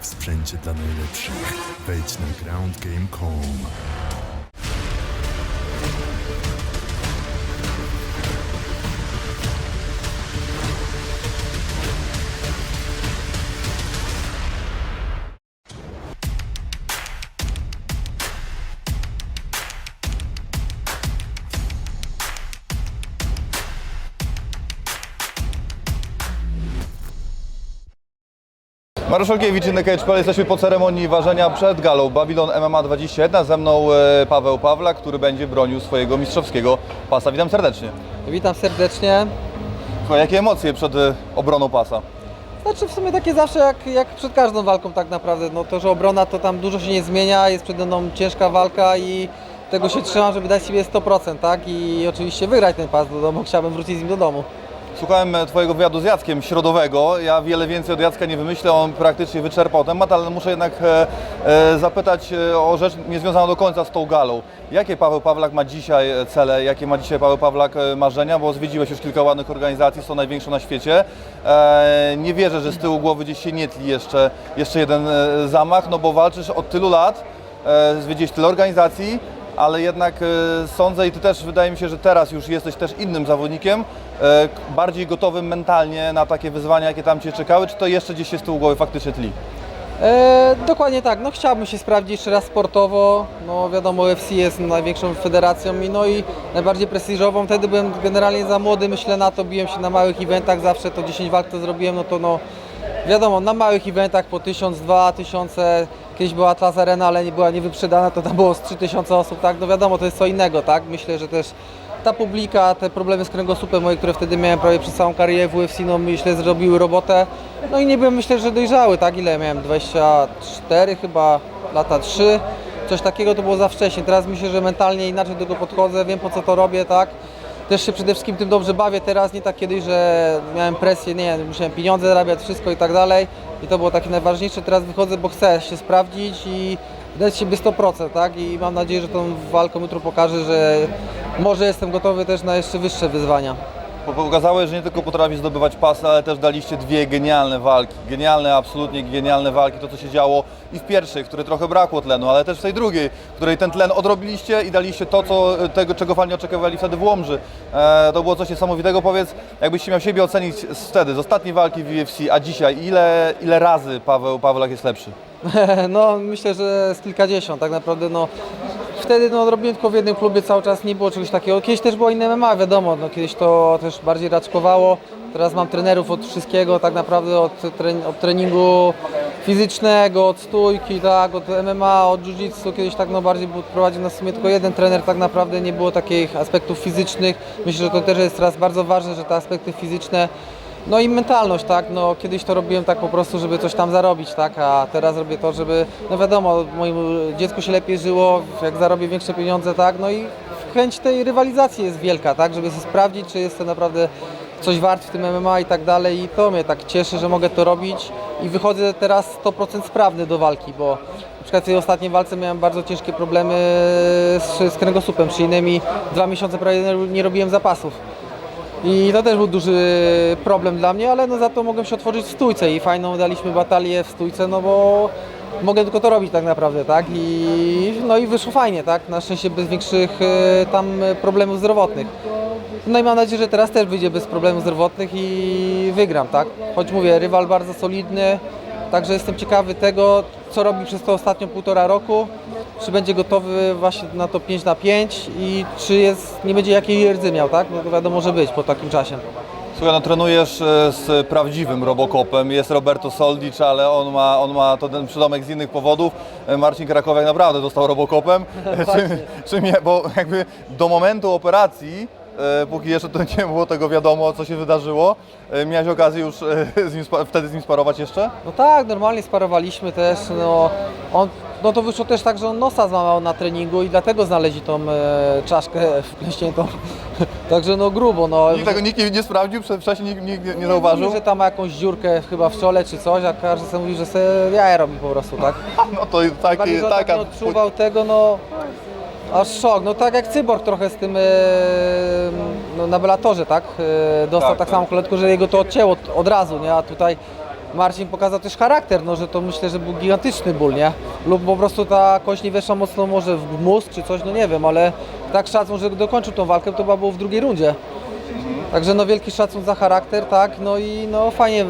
w sprzęcie dla najlepszych. Wejdź na groundgame.com. Mariusz Olkiewicz, inny Cage.pl. Jesteśmy po ceremonii ważenia przed galą Babylon MMA 21. Ze mną e, Paweł Pawlak, który będzie bronił swojego mistrzowskiego pasa. Witam serdecznie. Witam serdecznie. Słuchaj, jakie emocje przed e, obroną pasa? Znaczy w sumie takie zawsze jak, jak przed każdą walką tak naprawdę. No to, że obrona to tam dużo się nie zmienia, jest przede mną ciężka walka i tego się trzymam, żeby dać sobie 100%, tak? I oczywiście wygrać ten pas do domu, chciałbym wrócić z nim do domu. Słuchałem e, Twojego wywiadu z Jackiem środowego. Ja wiele więcej od Jacka nie wymyślę, on praktycznie wyczerpał temat, ale muszę jednak e, e, zapytać o rzecz niezwiązaną do końca z tą galą. Jakie Paweł Pawlak ma dzisiaj cele, jakie ma dzisiaj Paweł Pawlak marzenia, bo zwiedziłeś już kilka ładnych organizacji, są największą na świecie. Nie wierzę, że z tyłu głowy gdzieś się nie tli jeszcze, jeszcze jeden zamach, no bo walczysz od tylu lat, zwiedziłeś tyle organizacji, ale jednak e, sądzę i Ty też wydaje mi się, że teraz już jesteś też innym zawodnikiem, e, bardziej gotowym mentalnie na takie wyzwania, jakie tam Cię czekały, czy to jeszcze gdzieś się z tyłu głowy faktycznie tli? E, dokładnie tak, no chciałbym się sprawdzić jeszcze raz sportowo, no wiadomo UFC jest największą federacją i no i najbardziej prestiżową, wtedy byłem generalnie za młody, myślę na to, biłem się na małych eventach, zawsze to 10 walk to zrobiłem, no to no wiadomo, na małych eventach po 1000, 2000, kiedyś była Atlas Arena, ale nie była niewyprzedana, to tam było z 3000 osób, tak, no wiadomo, to jest co innego, tak, myślę, że też ta publika, te problemy z kręgosłupem moje, które wtedy miałem prawie przez całą karierę w UFC, no myślę, zrobiły robotę. No i nie byłem myślę, że dojrzały, tak? Ile miałem? 24 chyba, lata 3. Coś takiego to było za wcześnie. Teraz myślę, że mentalnie inaczej do tego podchodzę, wiem po co to robię, tak? Też się przede wszystkim tym dobrze bawię teraz, nie tak kiedyś, że miałem presję, nie, musiałem pieniądze zarabiać, wszystko i tak dalej. I to było takie najważniejsze. Teraz wychodzę, bo chcę się sprawdzić i dać siebie 100%, tak? I mam nadzieję, że tą walką jutro pokażę, że może jestem gotowy też na jeszcze wyższe wyzwania. Bo Pokazałeś, że nie tylko potrafisz zdobywać pasy, ale też daliście dwie genialne walki. Genialne, absolutnie genialne walki. To, co się działo i w pierwszej, w której trochę brakło tlenu, ale też w tej drugiej, w której ten tlen odrobiliście i daliście to, co, tego, czego fani oczekiwali wtedy w Łomży. E, to było coś niesamowitego. Powiedz, jakbyś miał siebie ocenić wtedy, z ostatniej walki w UFC, a dzisiaj, ile, ile razy Paweł Pawlak jest lepszy? No myślę, że z kilkadziesiąt tak naprawdę no Wtedy no, robiłem tylko w jednym klubie cały czas, nie było czegoś takiego. Kiedyś też było inne MMA, wiadomo, no, kiedyś to też bardziej raczkowało. Teraz mam trenerów od wszystkiego, tak naprawdę od, od treningu fizycznego, od stójki, tak, od MMA, od jiu-jitsu. Kiedyś tak no, bardziej prowadził nas w sumie tylko jeden trener, tak naprawdę nie było takich aspektów fizycznych. Myślę, że to też jest teraz bardzo ważne, że te aspekty fizyczne no i mentalność, tak, no kiedyś to robiłem tak po prostu, żeby coś tam zarobić, tak, a teraz robię to, żeby, no wiadomo, mojemu dziecku się lepiej żyło, jak zarobię większe pieniądze, tak, no i chęć tej rywalizacji jest wielka, tak, żeby się sprawdzić, czy jestem naprawdę coś wart w tym MMA i tak dalej. I to mnie tak cieszy, że mogę to robić. I wychodzę teraz 100% sprawny do walki, bo na przykład w tej ostatniej walce miałem bardzo ciężkie problemy z, z kręgosłupem, czyli innymi dwa miesiące prawie nie robiłem zapasów. I to też był duży problem dla mnie, ale no za to mogłem się otworzyć w stójce i fajną daliśmy batalię w stójce, no bo mogę tylko to robić tak naprawdę, tak? I, no i wyszło fajnie, tak? Na szczęście bez większych e, tam problemów zdrowotnych. No i mam nadzieję, że teraz też wyjdzie bez problemów zdrowotnych i wygram, tak? Choć mówię, rywal bardzo solidny, także jestem ciekawy tego, co robi przez to ostatnio półtora roku, czy będzie gotowy właśnie na to 5 na 5 i czy jest, nie będzie jakiej rdzy miał, tak? No to wiadomo, może być po takim czasie. Słuchaj, no trenujesz e, z prawdziwym Robocopem, jest Roberto Soldic, ale on ma, on ma to ten przydomek z innych powodów. E, Marcin Krakowiak naprawdę dostał Robocopem, czym, Właśnie. czym je, bo jakby do momentu operacji, e, póki jeszcze to nie było tego wiadomo, co się wydarzyło, e, miałeś okazję już e, z nim, wtedy z nim sparować jeszcze? No tak, normalnie sparowaliśmy też, no, on, no to wyszło też tak, że on nosa złamał na treningu i dlatego znaleźli tą e, czaszkę wpleśniętą, także no grubo, no. Nikt tego nikt nie, nie sprawdził, Prze- wcześniej nikt, nikt nie, zauważył? że tam ma jakąś dziurkę chyba w czole czy coś, a każdy sobie mówi, że sobie jaja robi po prostu, tak? No to taki, Bardziej, tak taka... nie odczuwał tego, no aż szok. No tak jak Cyborg trochę z tym e, no, na Bellatorze, tak? E, dostał Tak, tak, tak. samo koletku, że jego to odcięło od, od razu, nie? A tutaj Marcin pokazał też charakter, no że to myślę, że był gigantyczny ból, nie? Lub po prostu ta kość nie weszła mocno może w mózg czy coś, no nie wiem, ale tak szacun, że dokończył tą walkę, to chyba było w drugiej rundzie. Także no wielki szacun za charakter, tak, no i no fajnie,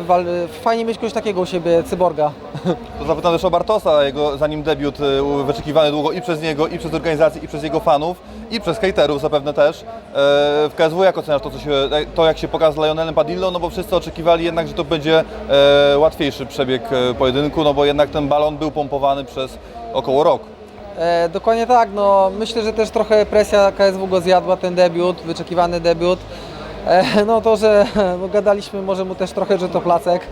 fajnie mieć kogoś takiego u siebie, cyborga. To zapytam też o Bartosa, jego, zanim debiut y, wyczekiwany długo i przez niego, i przez organizację, i przez jego fanów, i przez hejterów zapewne też. E, W KSW jak oceniasz to, co się, to jak się pokazał z Lionelem Padillo, no bo wszyscy oczekiwali jednak, że to będzie e, łatwiejszy przebieg e, pojedynku, no bo jednak ten balon był pompowany przez około rok. E, dokładnie tak, no myślę, że też trochę presja KSW go zjadła, ten debiut, wyczekiwany debiut. E, no to, że no, gadaliśmy może mu też trochę, że to placek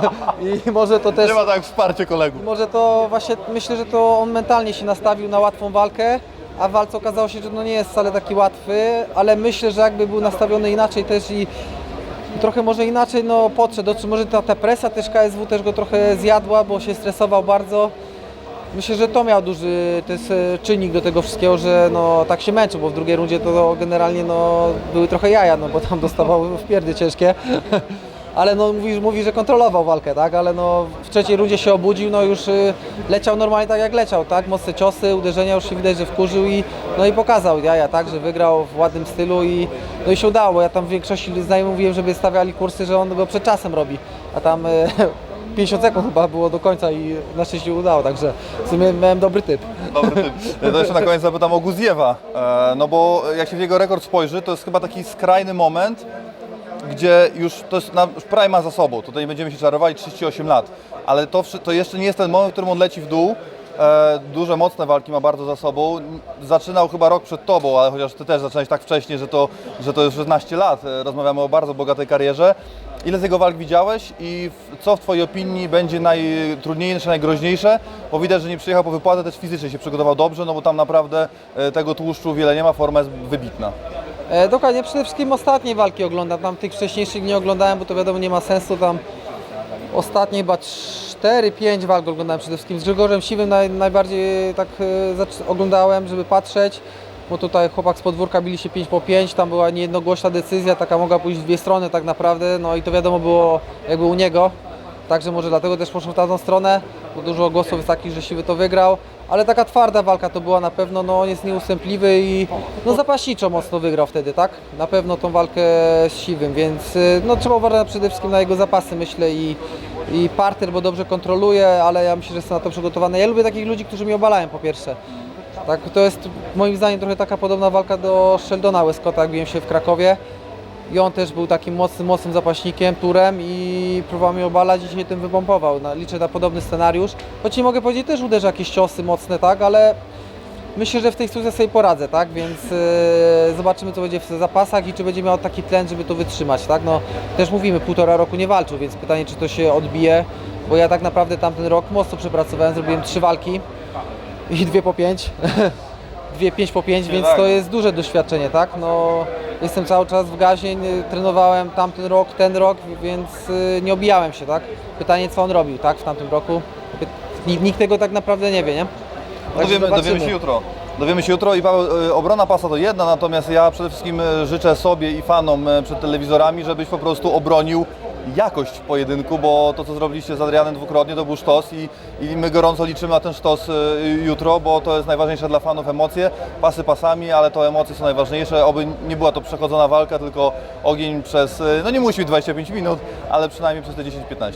i może to też... Nie ma tak wsparcie kolegów. Może to właśnie, myślę, że to on mentalnie się nastawił na łatwą walkę, a w walce okazało się, że no nie jest wcale taki łatwy, ale myślę, że jakby był nastawiony inaczej też i trochę może inaczej no podszedł, czy może ta, ta presja też KSW też go trochę zjadła, bo się stresował bardzo. Myślę, że to miał duży to jest, e, czynnik do tego wszystkiego, że no, tak się męczył, bo w drugiej rundzie to generalnie no, były trochę jaja, no bo tam dostawał wpierdy ciężkie. Ale no mówi, mówi, że kontrolował walkę, tak? Ale no w trzeciej rundzie się obudził, no już y, leciał normalnie tak jak leciał, tak? Mocne ciosy, uderzenia, już się widać, że wkurzył i no i pokazał jaja, tak? Że wygrał w ładnym stylu i no i się udało, ja tam w większości znajomych mówiłem, żeby stawiali kursy, że on go przed czasem robi, a tam y, 50 sekund chyba było do końca i na szczęście udało, także w sumie miałem dobry typ. Dobry typ. To jeszcze na koniec zapytam o Guziewa, e, no bo jak się w jego rekord spojrzy, to jest chyba taki skrajny moment, gdzie już to jest na, już ma za sobą, tutaj nie będziemy się czarowali, 38 lat, ale to, to jeszcze nie jest ten moment, w którym on leci w dół, duże, mocne walki ma bardzo za sobą, Zaczynał chyba rok przed Tobą, ale chociaż Ty też zacząłeś tak wcześnie, że to, że to już 16 lat, E, rozmawiamy o bardzo bogatej karierze. Ile z jego walk widziałeś i co w Twojej opinii będzie najtrudniejsze, najgroźniejsze? Bo widać, że nie przyjechał po wypłatę, też fizycznie się przygotował dobrze, no bo tam naprawdę e, tego tłuszczu wiele nie ma, forma jest wybitna. E, dokładnie, przede wszystkim ostatnie walki oglądam, tam tych wcześniejszych nie oglądałem, bo to wiadomo nie ma sensu, tam ostatnie chyba 4-5 walk oglądałem przede wszystkim, z Grzegorzem Siwym naj, najbardziej tak zacz- oglądałem, żeby patrzeć, bo tutaj chłopak z podwórka bili się 5 po 5, tam była niejednogłośna decyzja, taka mogła pójść w dwie strony tak naprawdę, no i to wiadomo było jakby u niego, Także może dlatego też poszło w tamtą stronę, dużo głosów jest takich, że Siwy to wygrał. Ale taka twarda walka to była na pewno, no on jest nieustępliwy i no zapaśniczo mocno wygrał wtedy, tak? Na pewno tą walkę z Siwym, więc y, no trzeba uważać przede wszystkim na jego zapasy myślę i, i parter, bo dobrze kontroluje, ale ja myślę, że jest na to przygotowany. Ja lubię takich ludzi, którzy mnie obalają po pierwsze. Tak, to jest moim zdaniem trochę taka podobna walka do Sheldona Westcotta, jak biłem się w Krakowie. I on też był takim mocnym, mocnym zapaśnikiem, turem i próbował mnie obalać i się tym wypompował. Na, liczę na podobny scenariusz. Choć nie mogę powiedzieć, też uderzy jakieś ciosy mocne, tak, ale myślę, że w tej sytuacji sobie poradzę, tak, więc yy, zobaczymy co będzie w zapasach i czy będzie miał taki tlen, żeby to wytrzymać, tak, no też mówimy, półtora roku nie walczył, więc pytanie, czy to się odbije, bo ja tak naprawdę tamten rok mocno przepracowałem, zrobiłem trzy walki i dwie po pięć. Dwie, pięć po pięć, więc tak. to jest duże doświadczenie, tak? No, jestem cały czas w gazie, trenowałem tamten rok, ten rok, więc y, nie obijałem się, tak? Pytanie, co on robił, tak, w tamtym roku? Nikt, tego tak naprawdę nie wie, nie? Także Dowiemy, dowiemy się jutro. Dowiemy się jutro i Paweł, e, obrona pasa to jedna, natomiast ja przede wszystkim e, życzę sobie i fanom przed telewizorami, żebyś po prostu obronił jakość w pojedynku, bo to co zrobiliście z Adrianem dwukrotnie to był sztos i, i my gorąco liczymy na ten sztos e, jutro, bo to jest najważniejsze dla fanów emocje, pasy pasami, ale to emocje są najważniejsze, oby nie była to przechodzona walka, tylko ogień przez, e, no nie musi być 25 minut, ale przynajmniej przez te 10-15.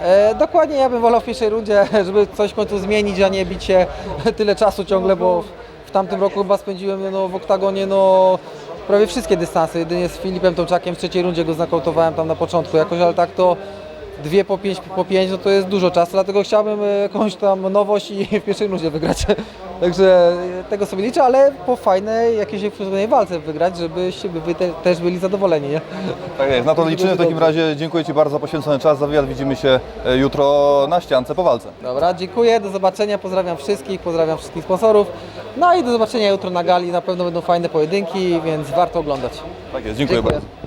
E, dokładnie, ja bym wolał w pierwszej rundzie, żeby coś końcu zmienić, a nie bić się tyle czasu ciągle, bo w tamtym roku chyba spędziłem no, w oktagonie no, prawie wszystkie dystanse. Jedynie z Filipem Tomczakiem w trzeciej rundzie go znakoutowałem tam na początku jakoś, ale tak to dwie po pięć, po pięć, no to jest dużo czasu, dlatego chciałbym e, jakąś tam nowość i w pierwszej rundzie wygrać. Także e, tego sobie liczę, ale po fajnej, jakiejś ekskluzywnej walce wygrać, żebyście wy te, też byli zadowoleni, nie? Tak jest, na to liczymy. W takim razie dziękuję Ci bardzo za poświęcony czas, za wywiad. Widzimy się e, jutro na ściance po walce. Dobra, dziękuję, do zobaczenia, pozdrawiam wszystkich, pozdrawiam wszystkich sponsorów. No i do zobaczenia jutro na gali, na pewno będą fajne pojedynki, więc warto oglądać. Tak jest, dziękuję, Dziękuję. bardzo.